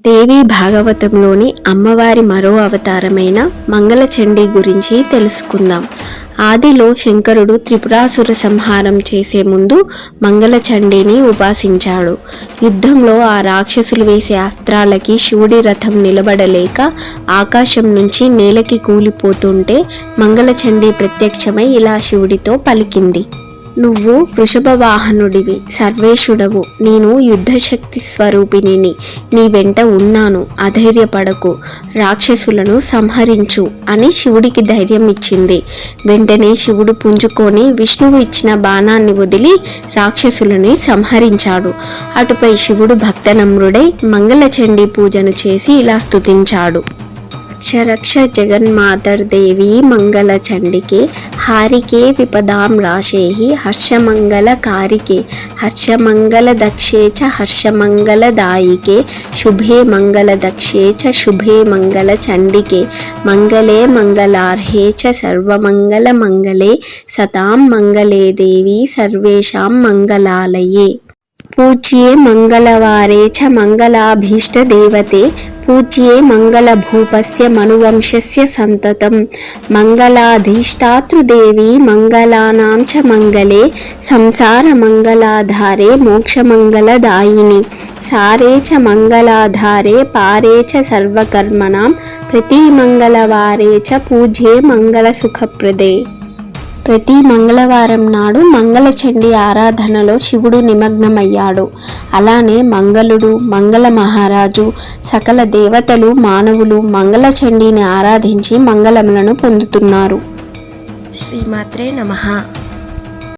దేవి భాగవతంలోని అమ్మవారి మరో అవతారమైన మంగళచండీ గురించి తెలుసుకుందాం. ఆదిలో శంకరుడు త్రిపురాసుర సంహారం చేసే ముందు మంగళచండీని ఉపాసించాడు. యుద్ధంలో ఆ రాక్షసులు వేసే అస్త్రాలకి శివుడి రథం నిలబడలేక ఆకాశం నుంచి నేలకి కూలిపోతుంటే మంగళచండీ ప్రత్యక్షమై ఇలా శివుడితో పలికింది. నువ్వు వృషభ వాహనుడివి సర్వేశుడవు నేను యుద్ధశక్తి స్వరూపిణిని. నీ వెంట ఉన్నాను. అధైర్యపడకు. రాక్షసులను సంహరించు అని శివుడికి ధైర్యం ఇచ్చింది. వెంటనే శివుడు పుంజుకొని విష్ణువు ఇచ్చిన బాణాన్ని వదిలి రాక్షసులని సంహరించాడు. అటుపై శివుడు భక్తనమ్రుడై మంగళచండీ పూజను చేసి ఇలా స్తుతించాడు. శరక్ష జగన్మాతర్దేవి మంగళచండికే హారికే విపదాం రాశేహి హర్షమంగళ కారికే హర్షమంగళ దక్షే చ హర్షమంగళ దాయికే శుభే మంగళ దక్షే చ శుభే మంగళ చండికే మంగళే మంగళార్హే చ సర్వమంగళ మంగళే సతాం మంగళే దేవి సర్వేషాం మంగళాలయే. పూజ్యే మంగళవారే చ మంగళాభీష్ట దేవతే పూజ్యే మంగళభూపస్య మనువంశస్య సంతతం మంగళాధీష్టాతృదేవి మంగళానాం చ మంగళే సంసార మంగళాధారే మోక్షమంగళదాయిని సారే చ మంగళాధారే పారే చ సర్వకర్మణాం ప్రతిమంగళవారే చ పూజ్యే మంగళసుఖప్రదే ప్రతి మంగళవారం నాడు మంగళచండి ఆరాధనలో శివుడు నిమగ్నమయ్యాడు. అలానే మంగళుడు మంగళ మహారాజు సకల దేవతలు మానవులు మంగళచండీని ఆరాధించి మంగళములను పొందుతున్నారు. శ్రీమాత్రే నమః.